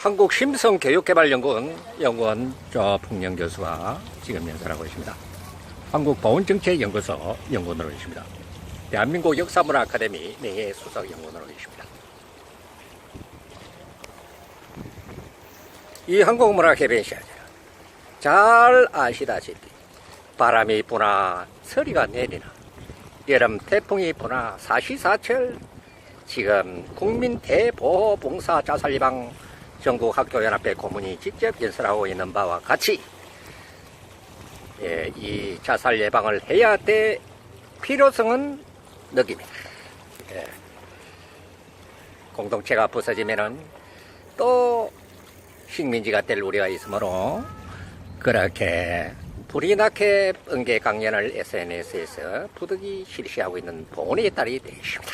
한국 심성교육개발연구원 연구원 조풍영 교수와 지금 연설하고 있습니다. 한국보훈정책연구소 연구원으로 계십니다. 대한민국 역사문화 아카데미 명예 수석 연구원으로 계십니다. 이 한국문화협의체는 잘 아시다시피 바람이 부나 서리가 내리나 여름 태풍이 부나 사시사철 지금 국민 대보호 봉사 자살 예방 전국 학교연합회 고문이 직접 연설하고 있는 바와 같이 예, 이 자살 예방을 해야 될 필요성은 느낍니다. 예. 공동체가 부서지면은 또 식민지가 될 우려가 있으므로 그렇게 불이 나게 번개 강연을 SNS에서 부득이 실시하고 있는 본의 딸이 되십니다.